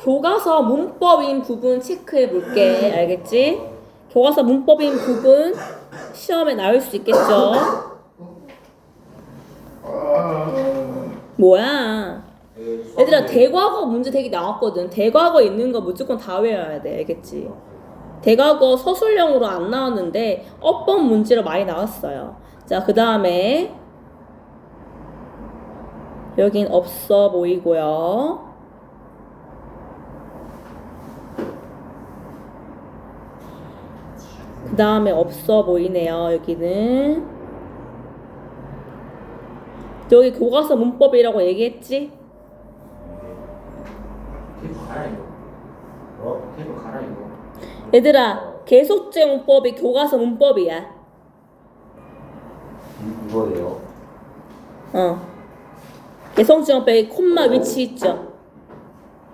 교과서 문법인 부분 체크해 볼게. 알겠지? 교과서 문법인 부분 시험에 나올 수 있겠죠? 뭐야? 얘들아 대과거 문제 되게 나왔거든. 대과거 있는 거 무조건 다 외워야 돼. 알겠지? 대과거 서술형으로 안 나왔는데 어법 문제로 많이 나왔어요. 자, 그 다음에 여긴 없어 보이고요. 그 다음에 없어 보이네요. 여기는 여기 교과서 문법이라고 얘기했지? 테이프 가라 이거. 어? 테이프 가라 이거. 얘들아 계속제 문법이 교과서 문법이야. 이- 이거예요. 어. 개성지 문법에 콤마 위치 있죠.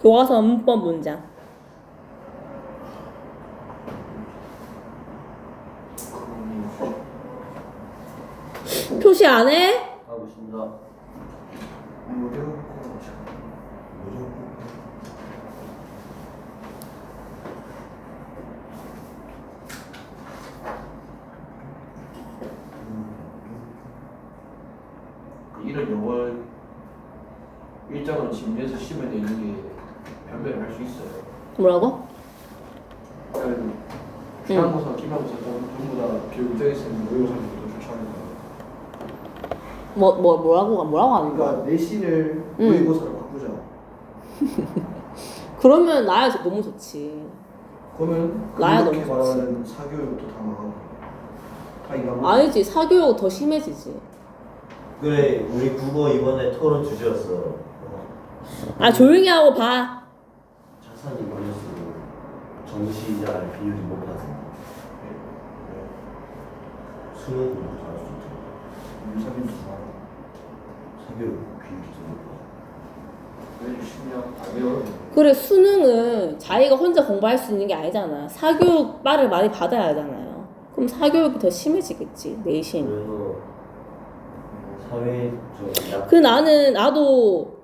교과서 문법 문장. 표시 안 해? 하고 있습니다. 이런 영어 일정을 준비해서 시험에 내는 게 변별을 할 수 있어요. 뭐라고? 그러니까 중간고사, 기말고사 전부 다 입장에서는 모의고사들도 좋지 않을까. 뭐, 뭐, 뭐라고, 뭐라고 하는 거야? 그러니까 내신을 응. 모의고사로 바꾸자. 그러면 나야 너무 좋지. 그러면 나야 그렇게 너무 좋지. 말하는 사교육도 다 망하고 다 이거 아니지, 사교육 더 심해지지. 그래, 우리 국어 이번에 토론 주제였어. 어. 아, 조용히 하고 봐. 차선이 걸렸어. 정시자 비율이 높아서 수능 주시면 안 외워요. 그래, 수능은 자기가 혼자 공부할 수 있는 게 아니잖아. 사교육 빨을 많이 받아야 하잖아요. 그럼 사교육이 더 심해지겠지, 내신. 그 나는 나도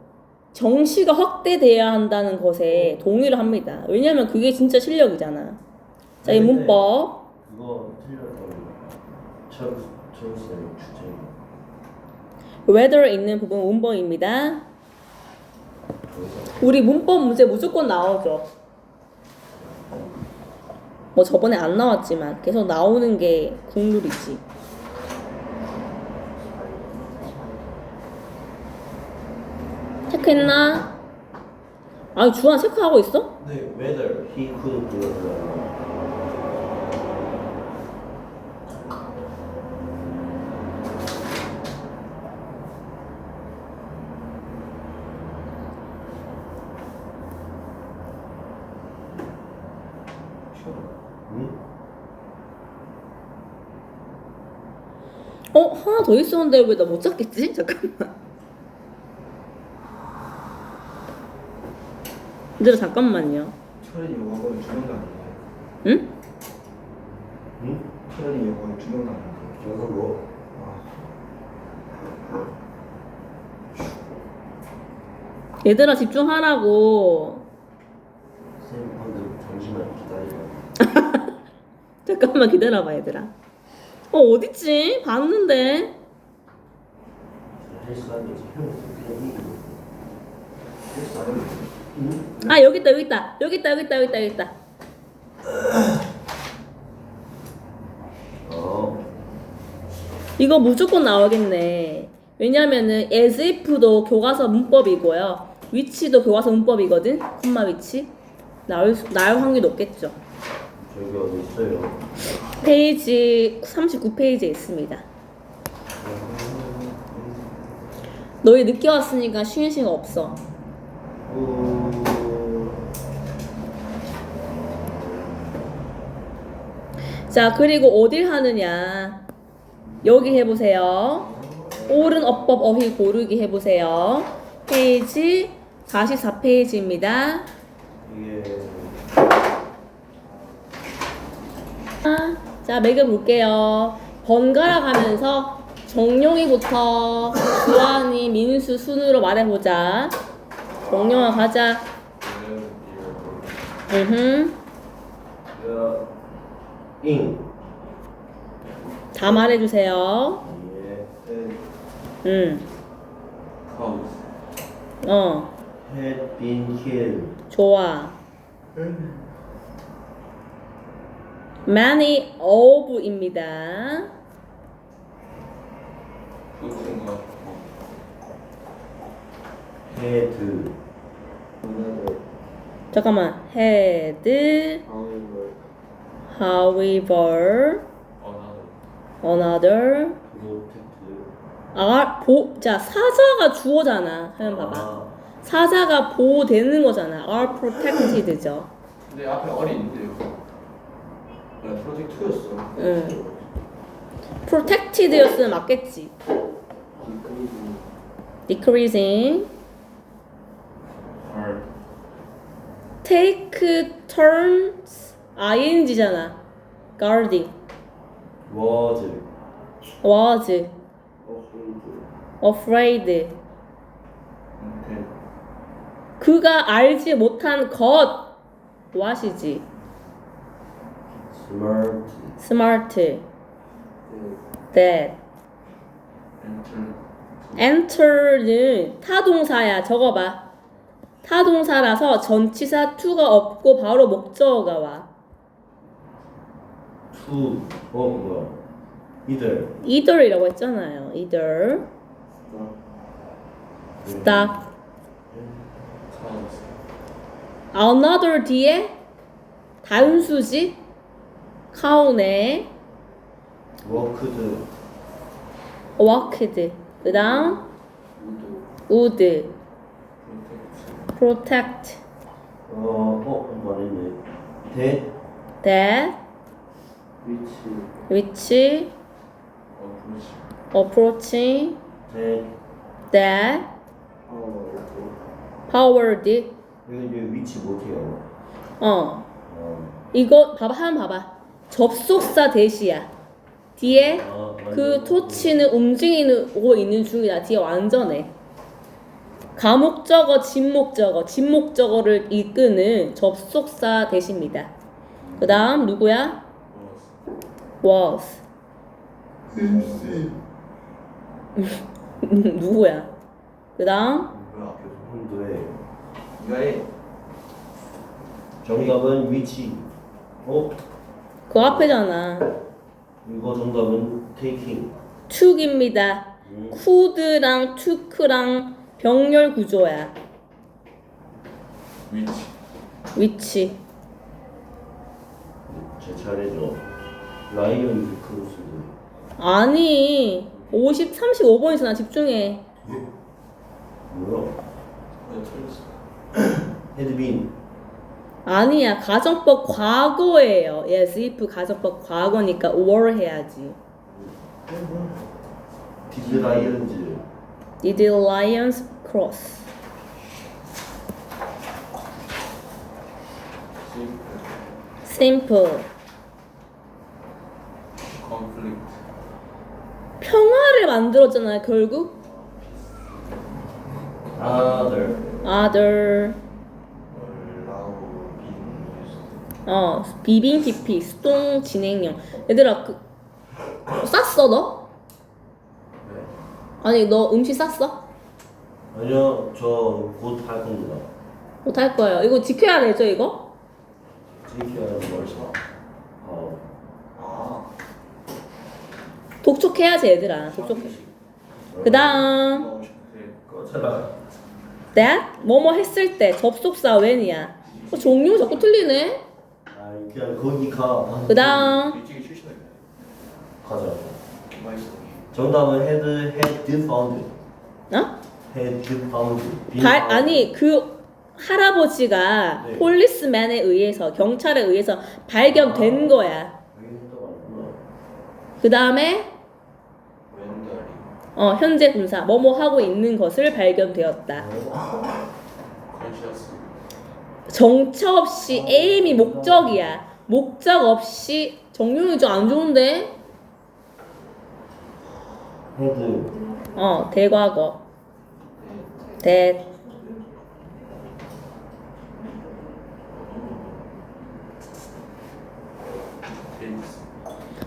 정시가 확대돼야 한다는 것에 동의를 합니다. 왜냐면 그게 진짜 실력이잖아. 자, 이 네, 네. 문법. 그거 틀렸다고 주제. whether 있는 부분 문법입니다. 우리 문법 문제 무조건 나오죠. 뭐 저번에 안 나왔지만 계속 나오는 게 국룰이지. 체크했나? 아니 주한 체크하고 있어? 네, whether he could do it. 응? 어 하나 더 있었는데 왜 나 못 찾겠지? 잠깐만. 얘들아 잠깐만요. 철이 영어는 두명 다니네. 응? 응? 철이 두명 다니네. 저거 뭐? 얘들아 집중하라고. 쌤 방금 잠시만 기다려. 잠깐만 기다려봐 얘들아. 어 어딨지? 봤는데. 아 여기 있다 여기 있다 여기 있다 여기 있다 여기 있다 여기 있다. 어. 이거 무조건 나오겠네. 왜냐면은 as if도 교과서 문법이고요. 위치도 교과서 문법이거든. 콤마 위치. 나올 수- 나올 확률이 높겠죠. 저기 어디 있어요? 페이지 39페이지에 있습니다. 너희 늦게 왔으니까 쉬는 시간 없어. 어... 자, 그리고 어딜 하느냐. 여기 해보세요. 옳은 어법 어휘 고르기 해보세요. 페이지 44페이지입니다. 이게 자, 매겨 볼게요. 번갈아 가면서 정용이부터 주한이, 민수, 순으로 말해보자. 정용아 가자. 음. 그 ing. 다 말해주세요. 예. 음. 어. had been killed. 좋아. many of입니다. 그것인가? had another, 잠깐만. had, however, however, another. another. protect. 아, 보, 자, 사자가 주어잖아. 하면 봐봐. 아, 사자가 보호되는 거잖아. are protected죠. 근데 앞에 어리 있는데요. 네, 프로젝트 2였어. 응. protected였으면 맞겠지. Decreasing. take turns ing잖아. guarding. was was afraid. 그가 알지 못한 것 what이지. smart smart. 네. that. Enter. enter는 타동사야. 적어봐. 타동사라서 전치사 to가 없고 바로 목적어가 와. to 어 뭐야 either either이라고 했잖아요. either. stop. another 뒤에 단수지. count에 worked walked. 그 다음 would. protect. protect 어어 말했네 that that which. which approach. approaching that that power. powered 이거 이제 위치 못해요 어 어, 이거 봐봐 한번 봐봐 접속사 대시야 뒤에 아, 그. 토치는 움직이고 있는 중이다. 뒤에 완전해. 가목적어 진목적어 진목적어를 이끄는 접속사 대시입니다. 그 다음 누구야? was. was 누구야? 그 다음. 정답은 위치. 어? 그 앞에잖아 이거 정답은 taking. 툭입니다. 음, could랑 took랑 병렬 구조야. which. 위치. 제 차례죠. 라이언 크로스 아니 50, 35번이잖아 집중해. 뭐야? 네, 틀렸어. had been 아니야 가정법 과거예요 yes if 가정법 과거니까 or 해야지 did lions did the lions cross simple. simple conflict. 평화를 만들었잖아요 결국 other other 어 비빙 PP 수동 진행형 얘들아 그 쌌어 너? 네. 아니 너 음식 쌌어? 아니요 저 곧 할 겁니다 못할 거예요 이거 지켜야 되죠 이거? 지켜야 걸 어, 아. 독촉해야지 얘들아 독촉해 그 다음. 꺼져라 that 뭐뭐 했을 때 접속사 when이야 어, 종류 자꾸 틀리네 아 그냥 거기 가 그 다음 일찍이 출신을 가자 맛있어. 정답은 had had found 어? found been 발. 아니 그 할아버지가 네. 폴리스맨에 의해서 경찰에 의해서 발견된 거야 여기 안 했구나. 그 다음에. 어, 현재 분사 뭐뭐 하고 있는 것을 발견되었다 컨시어스. 정처 없이 aim이 목적이야. 목적 없이 정윤이 좀안 좋은데? 헤드 어 대과거. 대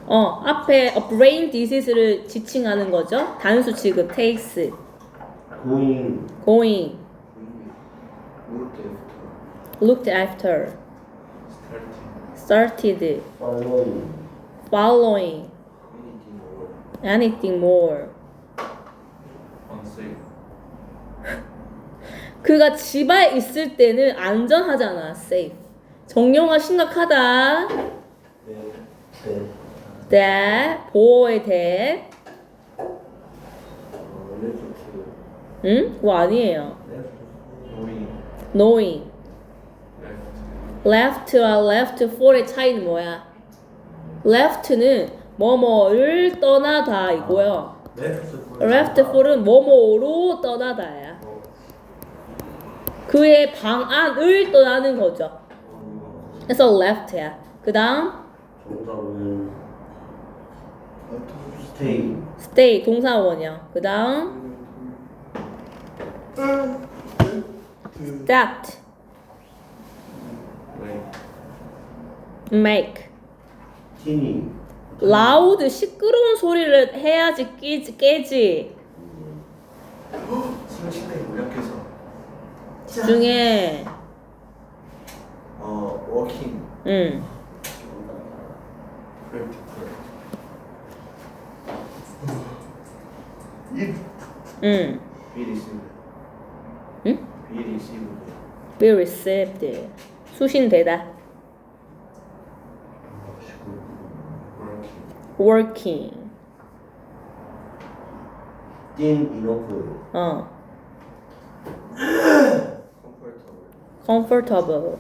어, 앞에 a brain disease를 지칭하는 거죠. 단수 취급 takes, going. 모를 때 looked after, started, following following, anything more, anything more. unsafe, 그가 집에 있을 때는 안전하잖아, safe. 정령화 심각하다. 네, 네. that 보호에 대해 어, left 응? 그거 아니에요. knowing, knowing left, left와 left for의 차이는 뭐야? left는 뭐뭐를 떠나다 이고요. left left for은 뭐뭐로 떠나다야. 그의 방안을 떠나는 거죠. 그래서 left야. 그 다음 정답은 stay stay 동사원이야. 그 다음 that make, teeny loud 시끄러운 소리를 해야지 깨지, 깨지. 상식들이 무약해서, 중에 어, working, 응. practical, 응. be received, 응? be received, be received. 수신되다. Working, thin enough 어. comfortable, comfortable.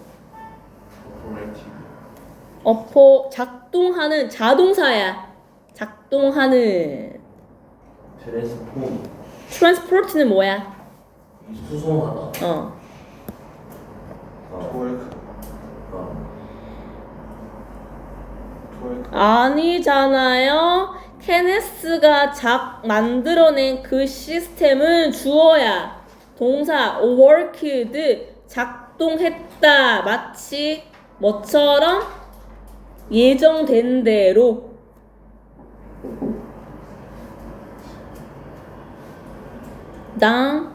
operative, 어포 작동하는 자동사야. 작동하는 transform transport는 뭐야? 수송하다 어. 어, 어. 아니잖아요. 케네스가 작 만들어낸 그 시스템은 주어야. 동사 worked 작동했다. 마치 뭐처럼 예정된 대로. 당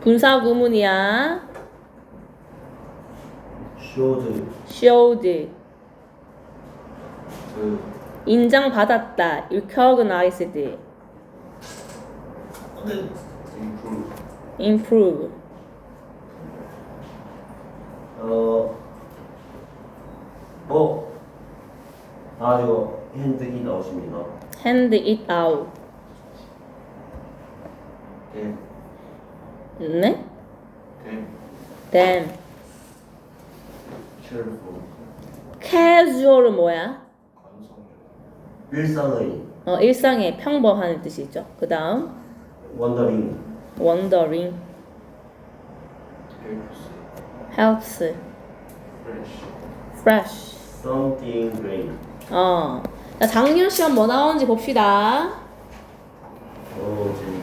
분사 구문이야. showed showed 그, 인정받았다. recognized improve, improve 어, 어, 아 이거 핸드이 나오십니다. hand it out. then, 네? then cheerful, casual은 뭐야? 일상의 어, 일상의 평범한 뜻이죠. 그 다음 원더링 wandering, helps, fresh. something great 어. 자, 작년 시험 뭐 나오는지 봅시다. 어, 재밌